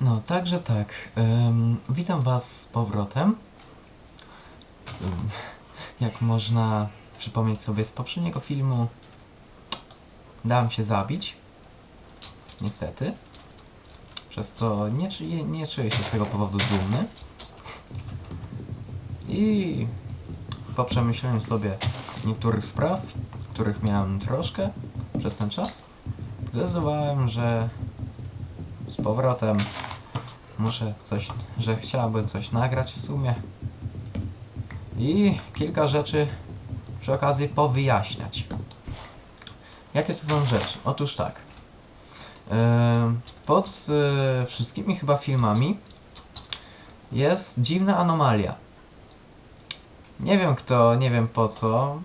No, także tak. Witam Was z powrotem. Jak można przypomnieć sobie z poprzedniego filmu, dałem się zabić. Niestety. Przez co nie, nie, nie czuję się z tego powodu dumny. I po przemyśleniu sobie niektórych spraw, których miałem troszkę przez ten czas, zdecydowałem, że z powrotem muszę coś, że chciałbym coś nagrać w sumie i kilka rzeczy przy okazji powyjaśniać. Jakie to są rzeczy? Otóż tak. Pod e, wszystkimi chyba filmami jest dziwna anomalia. Nie wiem kto, nie wiem po co.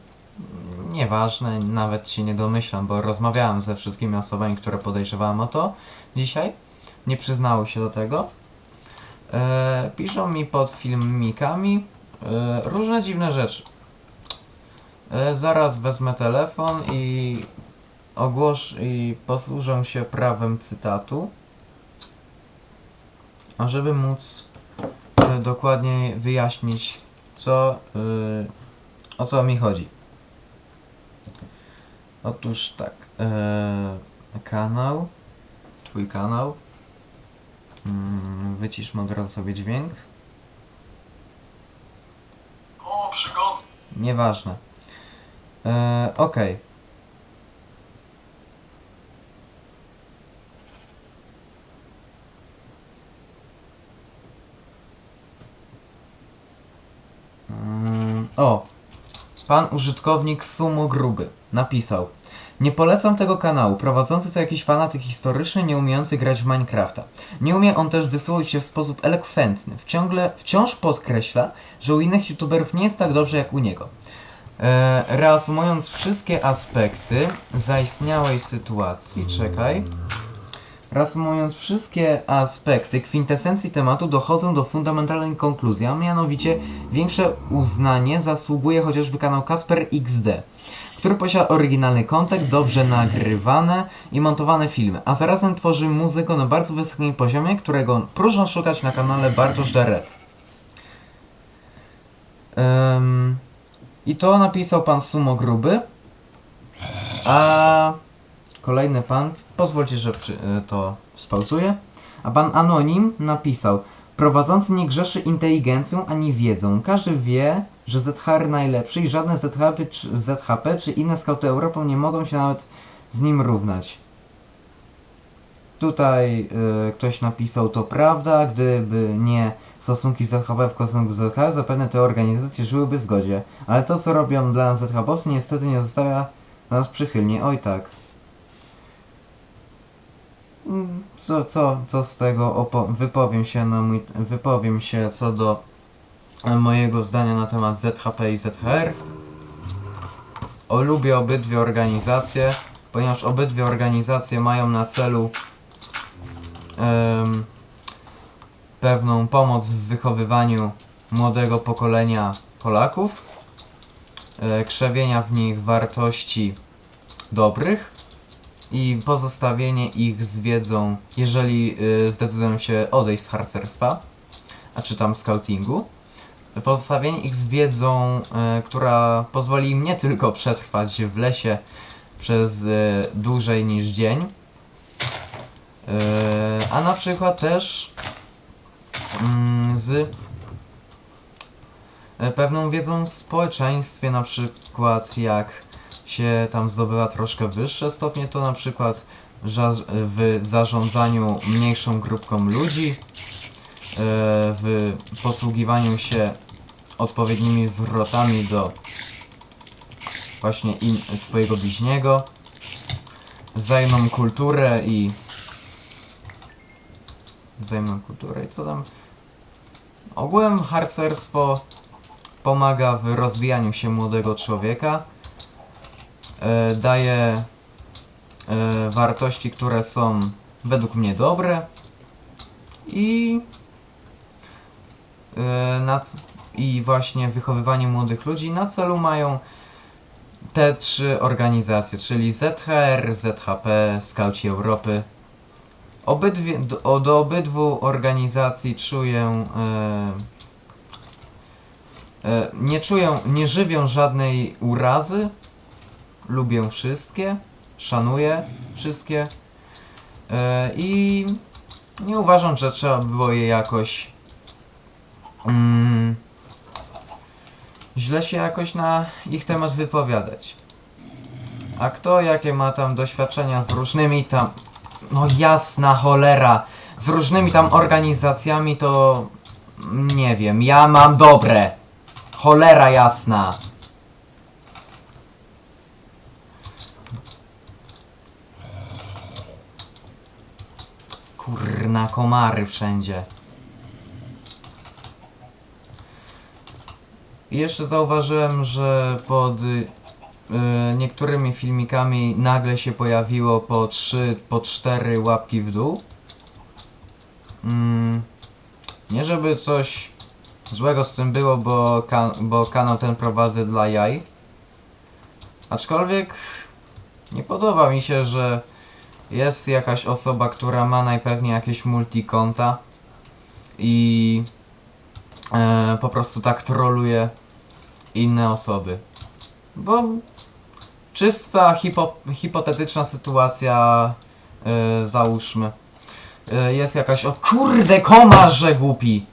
Nieważne, nawet się nie domyślam, bo rozmawiałem ze wszystkimi osobami, które podejrzewałem o to dzisiaj. Nie przyznały się do tego. E, piszą mi pod filmikami e, różne dziwne rzeczy. E, zaraz wezmę telefon i ogłosz i posłużę się prawem cytatu, ażeby móc e, dokładniej wyjaśnić, co, e, o co mi chodzi. Otóż tak, e, kanał, twój kanał, wyciszmy od razu sobie dźwięk, O, przygody. nieważne. E, Okej. Mm, O, pan użytkownik Sumo Gruby napisał Nie polecam tego kanału, prowadzący to jakiś fanatyk historyczny, nie umiejący grać w Minecrafta. Nie umie on też wysłowić się w sposób elokwentny. Wciągle, wciąż podkreśla, że u innych youtuberów nie jest tak dobrze jak u niego. E, reasumując wszystkie aspekty zaistniałej sytuacji, czekaj. Reasumując wszystkie aspekty kwintesencji tematu dochodzą do fundamentalnej konkluzji, a mianowicie większe uznanie zasługuje chociażby kanał Kasper XD, który posiada oryginalny kontekst, dobrze nagrywane i montowane filmy, a zarazem tworzy muzykę na bardzo wysokim poziomie, którego próżno szukać na kanale Bartosz Deret. Ym, I to napisał pan Sumo Gruby, a kolejny pan, pozwólcie, że przy, y, to spauzuję, a pan Anonim napisał Prowadzący nie grzeszy inteligencją ani wiedzą. Każdy wie, że ZHR najlepszy i żadne ZHP czy, ZHP czy inne skauty Europą nie mogą się nawet z nim równać. Tutaj y, ktoś napisał to prawda, gdyby nie stosunki ZHP w stosunku z ZHR, zapewne te organizacje żyłyby w zgodzie. Ale to co robią dla nas ZHP-owcy niestety nie zostawia nas przychylnie. Oj tak. Mm, Co, co, co z tego wypowiem się na mój, wypowiem się co do mojego zdania na temat ZHP i ZHR. O, lubię obydwie organizacje, ponieważ obydwie organizacje mają na celu em, pewną pomoc w wychowywaniu młodego pokolenia Polaków, e, krzewienia w nich wartości dobrych i pozostawienie ich z wiedzą, jeżeli y, zdecydują się odejść z harcerstwa, a czy tam scoutingu. Pozostawienie ich z wiedzą, y, która pozwoli im nie tylko przetrwać w lesie przez y, dłużej niż dzień, y, a na przykład też mm, z pewną wiedzą w społeczeństwie, na przykład jak się tam zdobywa troszkę wyższe stopnie, to na przykład w zarządzaniu mniejszą grupką ludzi, e, w posługiwaniu się odpowiednimi zwrotami do właśnie in, swojego bliźniego, wzajemną kulturę i wzajemną kulturę i co tam? Ogółem harcerstwo pomaga w rozwijaniu się młodego człowieka e, daje e, wartości, które są według mnie dobre i e, na, i właśnie wychowywanie młodych ludzi na celu mają te trzy organizacje, czyli ZHR, ZHP, Skauci Europy Obydwie, do, do obydwu organizacji czuję. E, e, nie czuję, nie żywią żadnej urazy. Lubię wszystkie, szanuję wszystkie. E, I nie uważam, że trzeba by było je jakoś. Źle się jakoś na ich temat wypowiadać. A kto jakie ma tam doświadczenia z różnymi tam. No jasna cholera. Z różnymi tam organizacjami to. Nie wiem, ja mam dobre. Cholera jasna. Kurna, komary wszędzie. I jeszcze zauważyłem, że pod y, niektórymi filmikami nagle się pojawiło po 3, po 4 łapki w dół. Mm, nie żeby coś złego z tym było, bo, ka bo kanał ten prowadzę dla jaj. Aczkolwiek nie podoba mi się, że jest jakaś osoba, która ma najpewniej jakieś multikonta i e, po prostu tak troluje inne osoby. Bo czysta hipo hipotetyczna sytuacja, e, załóżmy, e, jest jakaś od kurde komarze głupi.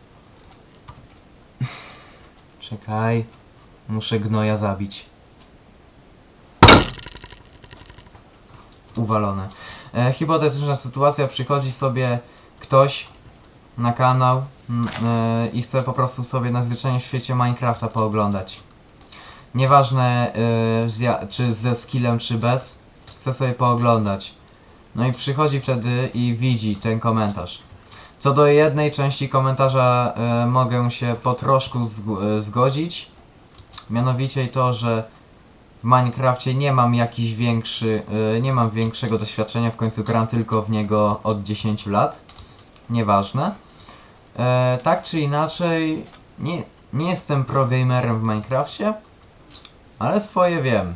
Czekaj, muszę gnoja zabić. Uwalone. E, hipotetyczna sytuacja, przychodzi sobie ktoś na kanał mm, e, i chce po prostu sobie na zwyczajnym świecie Minecrafta pooglądać. Nieważne ja, czy ze skillem, czy bez, chce sobie pooglądać. No i przychodzi wtedy i widzi ten komentarz. Co do jednej części komentarza e, mogę się po troszku zg- zgodzić. Mianowicie to, że w Minecrafcie nie mam jakiś większy, y, nie mam większego doświadczenia, w końcu gram tylko w niego od 10 lat. Nieważne. E, tak czy inaczej, nie, nie jestem pro gamerem w Minecrafcie, ale swoje wiem.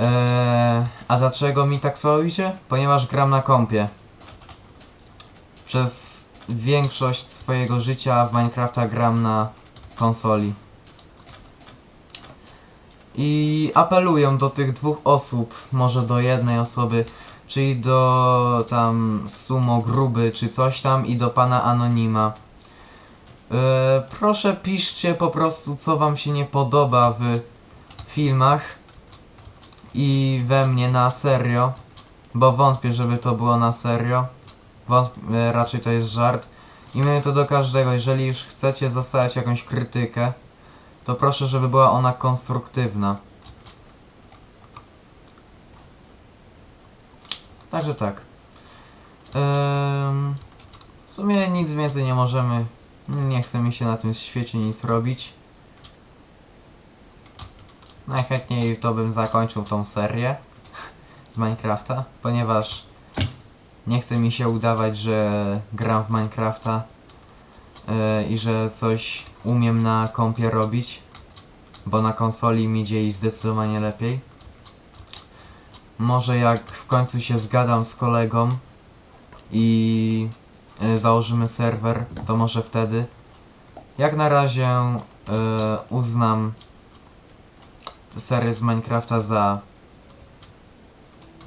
E, a dlaczego mi tak słabo idzie? Ponieważ gram na kompie. Przez większość swojego życia w Minecrafta gram na konsoli. I apeluję do tych dwóch osób, może do jednej osoby, czyli do tam Sumo Gruby czy coś tam i do pana Anonima. E, proszę piszcie po prostu co wam się nie podoba w filmach i we mnie na serio, bo wątpię, żeby to było na serio. Wątp e, raczej to jest żart. I mówię to do każdego, jeżeli już chcecie zostawiać jakąś krytykę, to proszę, żeby była ona konstruktywna. Także tak. Ym, w sumie nic więcej nie możemy. Nie chce mi się na tym świecie nic robić. Najchętniej to bym zakończył tą serię z Minecrafta, ponieważ nie chce mi się udawać, że gram w Minecrafta yy, i że coś umiem na kompie robić, bo na konsoli mi idzie i zdecydowanie lepiej. Może jak w końcu się zgadam z kolegą i y, założymy serwer, to może wtedy. Jak na razie y, uznam serię z Minecrafta za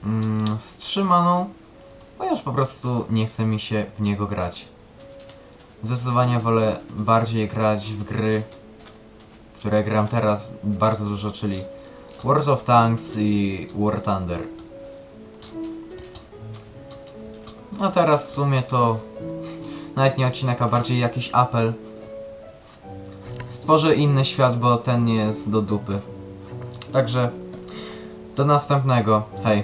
mm, wstrzymaną, ponieważ po prostu nie chce mi się w niego grać. Zdecydowanie wolę bardziej grać w gry, które gram teraz bardzo dużo, czyli World of Tanks i War Thunder. A teraz w sumie to nawet nie odcinek, a bardziej jakiś apel. Stworzę inny świat, bo ten nie jest do dupy. Także do następnego. Hej.